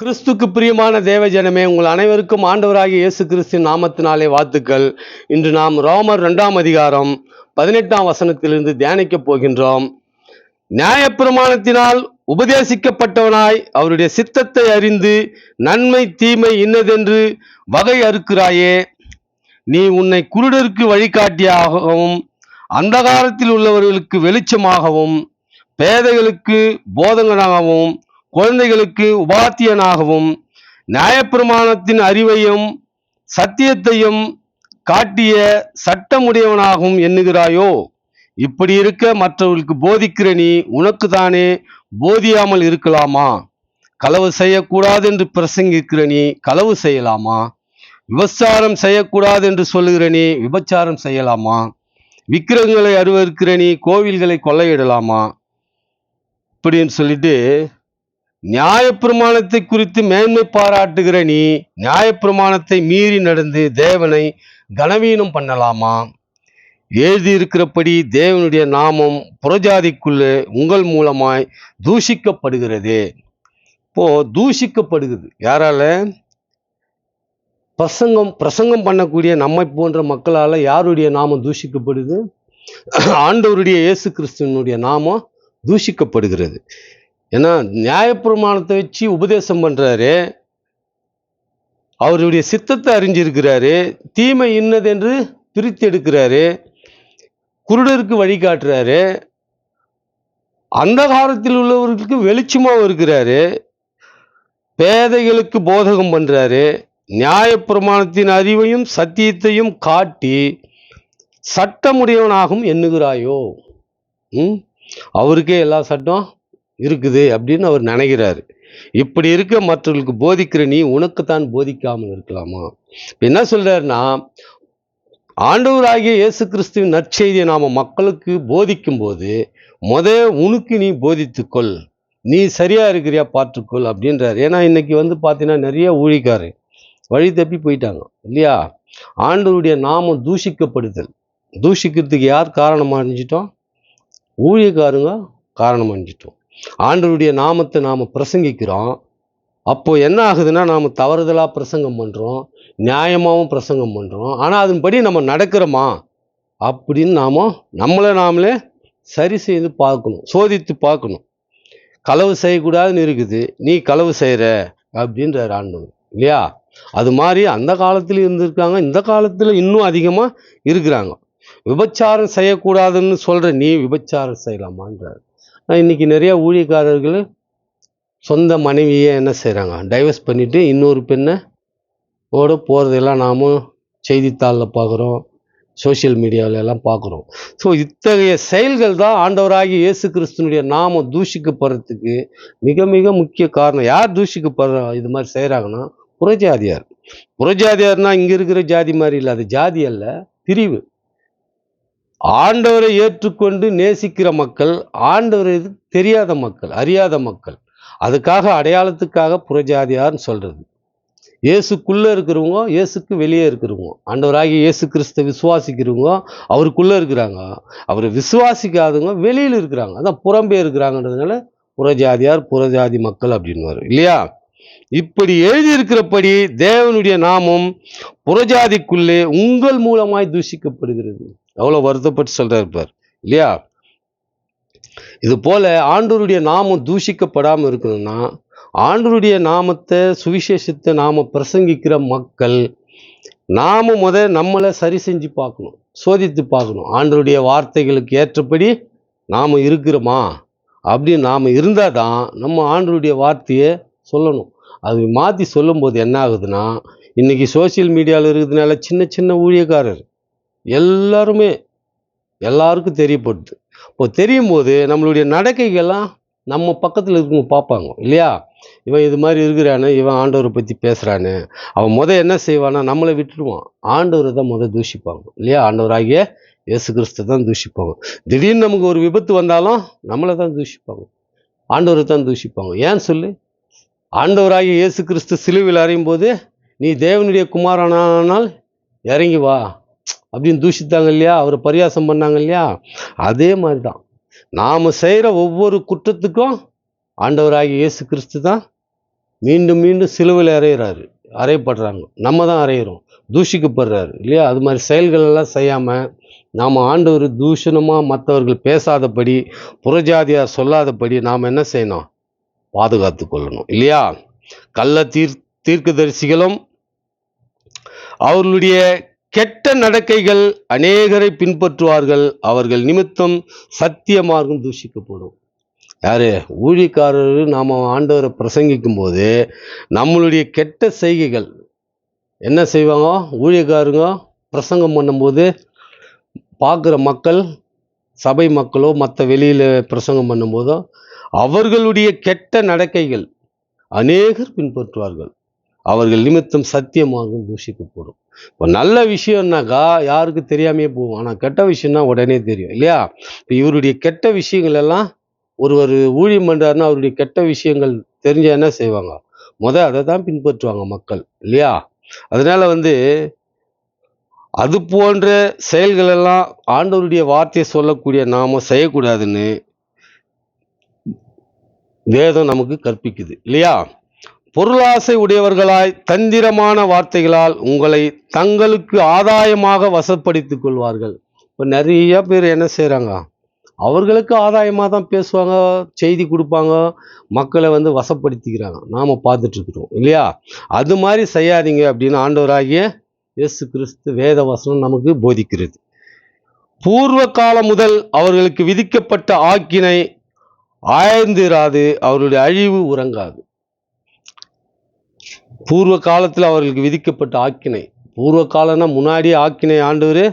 கிறிஸ்துக்கு பிரியமான தேவஜனமே உங்கள் அனைவருக்கும் ஆண்டவராகிய இயேசு கிறிஸ்தின் நாமத்தினாலே வாழ்த்துக்கள். இன்று நாம் ரோமர் இரண்டாம் அதிகாரம் பதினெட்டாம் வசனத்திலிருந்து தியானிக்கப் போகின்றோம். நியாயப்பிரமாணத்தினால் உபதேசிக்கப்பட்டவனாய் அவருடைய சித்தத்தை அறிந்து நன்மை தீமை இன்னதென்று வகை அறுக்கிறாயே. நீ உன்னை குருடருக்கு வழிகாட்டியாகவும் அந்தகாரத்தில் உள்ளவர்களுக்கு வெளிச்சமாகவும் பேதைகளுக்கு போதகனாகவும் குழந்தைகளுக்கு உபாத்தியனாகவும் நியாயப்பிரமாணத்தின் அறிவையும் சத்தியத்தையும் காட்டிய சட்டமுடையவனாகவும் எண்ணுகிறாயோ? இப்படி இருக்க மற்றவர்களுக்கு போதிக்கிற நீ உனக்கு தானே போதியாமல் இருக்கலாமா? களவு செய்யக்கூடாது என்று பிரசங்கிக்கிற நீ களவு செய்யலாமா? விபச்சாரம் செய்யக்கூடாது என்று சொல்லுகிற நீ விபச்சாரம் செய்யலாமா? விக்கிரகங்களை அருவருக்கிற நீ கோவில்களை கொள்ளையிடலாமா? இப்படின்னு சொல்லிட்டு நியாயப்பிரமாணத்தை குறித்து மேன்மை பாராட்டுகிற நீ நியாயப்பிரமாணத்தை மீறி நடந்து தேவனை கனவீனம் பண்ணலாமா? எழுதியிருக்கிறபடி தேவனுடைய நாமம் புறஜாதிக்குள்ளே உங்கள் மூலமாய் தூஷிக்கப்படுகிறது. இப்போ தூஷிக்கப்படுகிறது. யாரால? பிரசங்கம் பிரசங்கம் பண்ணக்கூடிய நம்மை போன்ற மக்களால் யாருடைய நாமம் தூஷிக்கப்படுது? ஆண்டவருடைய இயேசு கிறிஸ்துவனுடைய நாமம் தூஷிக்கப்படுகிறது. ஏன்னா நியாயப்பிரமாணத்தை வச்சு உபதேசம் பண்ணுறாரு அவருடைய சித்தத்தை அறிஞ்சிருக்கிறாரு. தீமை இன்னதென்று பிரித்து எடுக்கிறாரு. குருடருக்கு வழிகாட்டுறாரு அந்தகாரத்தில் உள்ளவர்களுக்கு வெளிச்சமாகவும் இருக்கிறாரு. பேதைகளுக்கு போதகம் பண்ணுறாரு நியாயப்பிரமாணத்தின் அறிவையும் சத்தியத்தையும் காட்டி சட்டமுடையவனாகவும் எண்ணுகிறாயோ? ம்? அவருக்கே எல்லா சட்டம் இருக்குது அப்படின்னு அவர் நினைக்கிறாரு. இப்படி இருக்க மற்றவர்களுக்கு போதிக்கிற நீ உனக்குத்தான் போதிக்காமல் இருக்கலாமா? என்ன சொல்றாருன்னா ஆண்டவராகிய இயேசு கிறிஸ்துவின் நற்செய்தியை நாம மக்களுக்கு போதிக்கும் போது முத உனக்கு நீ போதித்துக்கொள். நீ சரியா இருக்கிறியா பார்த்துக்கொள் அப்படின்றார். ஏன்னா இன்னைக்கு வந்து பார்த்தீங்கன்னா நிறைய ஊழிக்காரு வழி தப்பி போயிட்டாங்க இல்லையா? ஆண்டவருடைய நாமம் தூஷிக்கப்படுதல். தூஷிக்கிறதுக்கு யார் காரணமாக அணிஞ்சிட்டோம்? ஊழியக்காரங்க காரணம் அணிஞ்சிட்டோம். ஆண்டருடைய நாமத்தை நாம் பிரசங்கிக்கிறோம். அப்போது என்ன ஆகுதுன்னா நாம் தவறுதலாக பிரசங்கம் பண்ணுறோம் நியாயமாகவும் பிரசங்கம் பண்ணுறோம் ஆனால் அதன்படி நம்ம நடக்கிறோமா? அப்படின்னு நாம் நம்மளை நாமளே சரி செய்து பார்க்கணும் சோதித்து பார்க்கணும். களவு செய்யக்கூடாதுன்னு இருக்குது நீ களவு செய்கிற அப்படின்ற ஆண்டவர் இல்லையா? அது மாதிரி அந்த காலத்தில் இருந்திருக்காங்க இந்த காலத்தில் இன்னும் அதிகமாக இருக்கிறாங்க. விபச்சாரம் செய்யக்கூடாதுன்னு சொல்கிற நீ விபச்சாரம் செய்யலாமான்றார். இன்றைக்கி இன்னைக்கு ஊழியக்காரர்கள் சொந்த மனைவியை என்ன செய்கிறாங்க டைவர்ஸ் பண்ணிவிட்டு இன்னொரு பெண்ணை ஓட போகிறதெல்லாம் நாமும் செய்தித்தாளில் பார்க்குறோம் சோஷியல் மீடியாவில எல்லாம் பார்க்குறோம் ஸோ இத்தகைய செயல்கள் தான் ஆண்டவராகி இயேசு கிறிஸ்துனுடைய நாமம் தூஷிக்கப்படுறதுக்கு மிக மிக முக்கிய காரணம். யார் தூஷிக்கப்படுற இது மாதிரி செய்கிறாங்கன்னா புறஜாதியார். புறஜாதியார்னால் இங்கே இருக்கிற ஜாதி மாதிரி இல்லை அது ஜாதி அல்ல பிரிவு. ஆண்டவரை ஏற்றுக்கொண்டு நேசிக்கிற மக்கள் ஆண்டவரை தெரியாத மக்கள் அறியாத மக்கள். அதுக்காக அடையாளத்துக்காக புறஜாதியார்னு சொல்கிறது இயேசுக்குள்ளே இருக்கிறவங்க இயேசுக்கு வெளியே இருக்கிறவங்க. ஆண்டவராகிய இயேசு கிறிஸ்த விசுவாசிக்கிறவங்க அவருக்குள்ளே இருக்கிறாங்க. அவரை விசுவாசிக்காதவங்க வெளியில் இருக்கிறாங்க. அதான் புறம்பே இருக்கிறாங்கன்றதுனால புறஜாதியார் புறஜாதி மக்கள் அப்படின்னு வரும் இல்லையா? இப்படி எழுதியிருக்கிறபடி தேவனுடைய நாமம் புறஜாதிக்குள்ளே உங்கள் மூலமாய் தூஷிக்கப்படுகிறது. எவ்வளோ வருத்தப்பட்டு சொல்கிறார் பார். இல்லையா? இது போல ஆண்டோருடைய நாமம் தூஷிக்கப்படாமல் இருக்கணும்னா ஆண்டோருடைய நாமத்தை சுவிசேஷத்தை நாம பிரசங்கிக்கிற மக்கள் நாம முத நம்மளை சரி செஞ்சு பார்க்கணும் சோதித்து பார்க்கணும். ஆண்டருடைய வார்த்தைகளுக்கு ஏற்றபடி நாம் இருக்கிறோமா? அப்படின்னு நாம் இருந்தால் தான் நம்ம ஆண்டருடைய வார்த்தையை சொல்லணும். அது மாற்றி சொல்லும்போது என்ன ஆகுதுன்னா இன்னைக்கு சோஷியல் மீடியாவில் இருக்கிறதுனால சின்ன சின்ன ஊழியக்காரர் எல்லாருமே எல்லாருக்கும் தெரியப்படுது. இப்போ தெரியும் போது நம்மளுடைய நடக்கைகள்லாம் நம்ம பக்கத்தில் இருக்கவங்க பார்ப்பாங்க இல்லையா? இவன் இது மாதிரி இருக்கிறானு இவன் ஆண்டவரை பற்றி பேசுகிறானு அவன் முத என்ன செய்வானா நம்மளை விட்டுடுவான் ஆண்டவரை தான் முத தூஷிப்பாங்க இல்லையா? ஆண்டவராகிய இயேசு கிறிஸ்து தான் தூஷிப்பாங்க. திடீர்னு நமக்கு ஒரு விபத்து வந்தாலும் நம்மளை தான் தூஷிப்பாங்க. ஆண்டவரை தான் தூஷிப்பாங்க. ஏன் சொல்லு? ஆண்டவராகிய இயேசு கிறிஸ்து சிலுவையில் அறையும் போது நீ தேவனுடைய குமாரனானால் இறங்கி வா. அப்படின்னு தூஷித்தாங்க இல்லையா? அவர் பரியாசம் பண்ணாங்க இல்லையா? அதே மாதிரி தான் நாம் செய்கிற ஒவ்வொரு குற்றத்துக்கும் ஆண்டவராகிய இயேசு கிறிஸ்து தான் மீண்டும் மீண்டும் சிலுவையில் அறையிறாரு. அறையப்படுறாங்க. நம்ம தான் அறையிறோம். தூஷிக்கப்படுறாரு. இல்லையா? அது மாதிரி செயல்கள் எல்லாம் செய்யாமல் நாம் ஆண்டவர் தூஷணமாக மற்றவர்கள் பேசாதபடி புறஜாதியார் சொல்லாதபடி நாம் என்ன செய்யணும்? பாதுகாத்து கொள்ளணும். இல்லையா? கள்ள தீர் தீர்க்கதரிசிகளும் அவர்களுடைய கெட்ட நடக்கைகள் அநேகரை பின்பற்றுவார்கள். அவர்கள் நிமித்தம் சத்திய மார்க்கம் தூஷிக்கப்படும். யாரு? ஊழியக்காரர் நாம் ஆண்டவரை பிரசங்கிக்கும் போது நம்மளுடைய கெட்ட செய்கைகள் என்ன செய்வாங்க? ஊழியக்காரங்க பிரசங்கம் பண்ணும்போது பார்க்குற மக்கள் சபை மக்களோ மற்ற வெளியில் பிரசங்கம் பண்ணும்போதோ அவர்களுடைய கெட்ட நடக்கைகள் அநேகர் பின்பற்றுவார்கள். அவர்கள் நிமித்தம் சத்தியமாகவும் தூஷிக்கப்படும் இப்போ நல்ல விஷயம்னாக்கா யாருக்கு தெரியாமையே போகும். ஆனால் கெட்ட விஷயம்னா உடனே தெரியும் இல்லையா? இப்போ இவருடைய கெட்ட விஷயங்கள் எல்லாம் ஒருவர் ஊழியம் பண்ணுறாருன்னா அவருடைய கெட்ட விஷயங்கள் தெரிஞ்ச என்ன செய்வாங்க? முத அதை தான் பின்பற்றுவாங்க மக்கள் இல்லையா? அதனால வந்து அது போன்ற செயல்கள் எல்லாம் ஆண்டவருடைய வார்த்தையை சொல்லக்கூடிய நாம செய்யக்கூடாதுன்னு வேதம் நமக்கு கற்பிக்குது இல்லையா? பொருளாசை உடையவர்களாய் தந்திரமான வார்த்தைகளால் உங்களை தங்களுக்கு ஆதாயமாக வசப்படுத்திக் கொள்வார்கள். இப்போ நிறைய பேர் என்ன செய்கிறாங்க அவர்களுக்கு ஆதாயமாக தான் பேசுவாங்க செய்தி கொடுப்பாங்க மக்களை வந்து வசப்படுத்திக்கிறாங்க. நாம் பார்த்துட்ருக்குறோம் இல்லையா? அது மாதிரி செய்யாதீங்க அப்படின்னு ஆண்டவராகிய இயேசு கிறிஸ்து வேத வசனம் நமக்கு போதிக்கிறது. பூர்வ காலம் முதல் அவர்களுக்கு விதிக்கப்பட்ட ஆக்கினை ஆய்ந்திராது அவருடைய அழிவு உறங்காது. பூர்வ காலத்தில் அவர்களுக்கு விதிக்கப்பட்ட ஆக்கினை. பூர்வ காலம்னா முன்னாடி ஆக்கினை ஆண்டவர்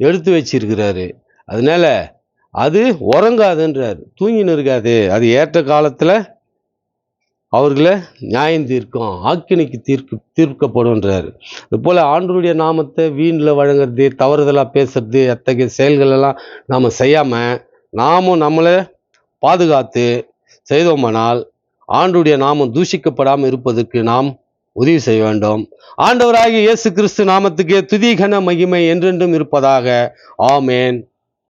எடுத்து வச்சிருக்கிறாரு. அதனால அது உறங்காதுன்றார். தூங்கின்னு இருக்காது. அது ஏற்ற காலத்தில் அவர்களை நியாயம் தீர்க்கும் ஆக்கினைக்கு தீர்க்கு தீர்க்கப்படும்ன்றார். அதுபோல் ஆண்டருடைய நாமத்தை வீணில் வழங்குறது தவறுதலாக பேசுறது அத்தகைய செயல்களெல்லாம் நாம் செய்யாமல் நாமும் நம்மளை பாதுகாத்து செய்தோமானால் ஆண்டுடைய நாமம் தூஷிக்கப்படாமல் இருப்பதற்கு நாம் உதவி செய்ய வேண்டும். ஆண்டவராகிய இயேசு கிறிஸ்து நாமத்துக்கே துதி கன மகிமை என்றென்றும் இருப்பதாக. ஆமேன்.